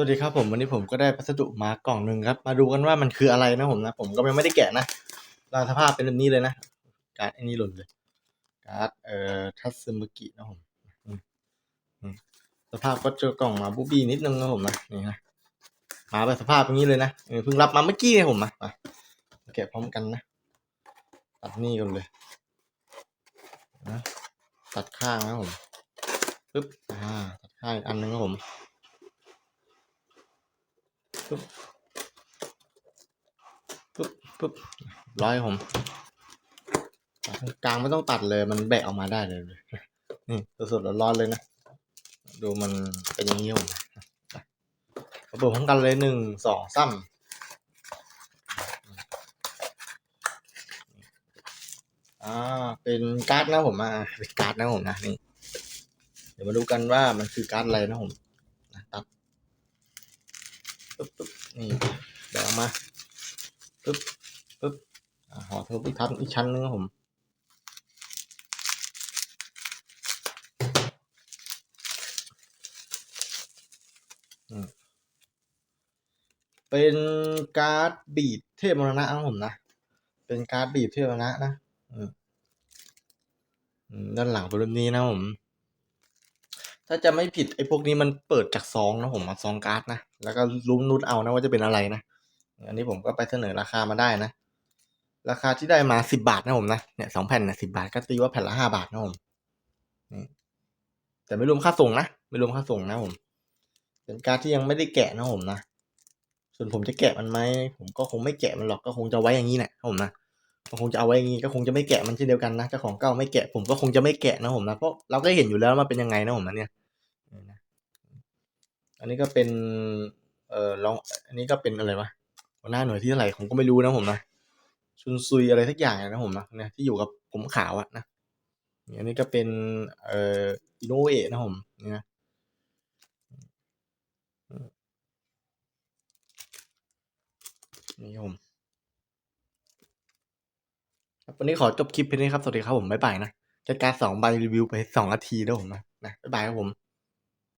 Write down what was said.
วัสดีครับผมวันนี้ผมก็ได้พัสดุมากล่องหนึ่งครับ มาดูกันว่ามันคืออะไรนะผมนะ ผมก็ยังไม่ได้แกะนะรางสภาพเป็นแบบนี้เลยนะ การ์ดไอ้นี่หล่นเลย การ์ดเอ่อทัตสึมุกินะผมสภาพก็เจอกล่องมาบูบี้นิดนึงนะผมนะนี่นะมาแบบสภาพอย่างนี้เลยนะเออเพิ่งรับมาเมื่อกี้เนี่ยผมนะมาแกะพร้อมกันนะตัดนี่กันเลยนะตัดข้างนะผมปึ๊บอ่าตัดข้างอีกอันนึงนะผม ปึ๊บปึ๊บปึ๊บร้อยผมกลางไม่ต้องตัดเลยมันแบะออกมาได้เลยนี่สดๆร้อนๆเลยนะ ดูมันเป็นอย่างนี้ผมระเบิดพร้อมกันเลยหนึ่งสองสามอ่าเป็นการ์ดนะผมอ่าเป็นการ์ดนะผมนะนี่เดี๋ยวมาดูกันว่ามันคือการ์ดอะไรนะผมนะตัด ปึ๊บปึ๊บ นี่แบะออกมาปึ๊บปึ๊บอ่าห่อเทปอีกทับอีกชั้นนึงครับผมเป็นการ์ดบีดเทพมรณะครับผมนะ เป็นการ์ดบีดเทพมรณะนะด้านหลังเป็นแบบนี้นะผม ถ้าจะไม่ผิดไอ้พวกนี้มันเปิดจากซองนะผมมาซองการ์ดนะ แล้วก็ลุ้นนุดเอานะว่าจะเป็นอะไรนะ อันนี้ผมก็ไปเสนอราคามาได้นะ ราคาที่ได้มาสิบาทนะผมนะเนี่ยสองแผ่นนะสิบาทก็ตีว่าแผ่นละห้าบาทนะผมแต่ไม่รวมค่าส่งนะ ไม่รวมค่าส่งนะผมเป็นการ์ดที่ยังไม่ได้แกะนะผมนะส่วนผมจะแกะมันไหมผมก็คงไม่แกะมันหรอกก็คงจะไว้อย่างนี้แหละผมนะก็คงจะเอาไว้อย่างนี้ก็คงจะไม่แกะมันเช่นเดียวกันนะเจ้าของเก่าไม่แกะผมก็คงจะไม่แกะนะผมนะเพราะเราก็เห็นอยู่แล้วว่ามันเป็นยังไงนะผมนะเนี่ย อันนี้ก็เป็น เอ่อลองอันนี้ก็เป็นอะไรวะหัวหน้าหน่วยที่เท่าไหร่ผมก็ไม่รู้นะผมนะชุนซุยอะไรสักอย่างนะผมนะเนี่ยที่อยู่กับผมขาวอะนะอันนี้ก็เป็น เอ่ออินโนเอะนะผมนี่นะนี่ผมครับวันนี้ขอจบคลิปเพียงนี้ครับ สวัสดีครับผม บ๊ายบายนะจัดการสองใบรีวิวไปสองนาทีแล้วผมนะนะบ๊ายบายครับผม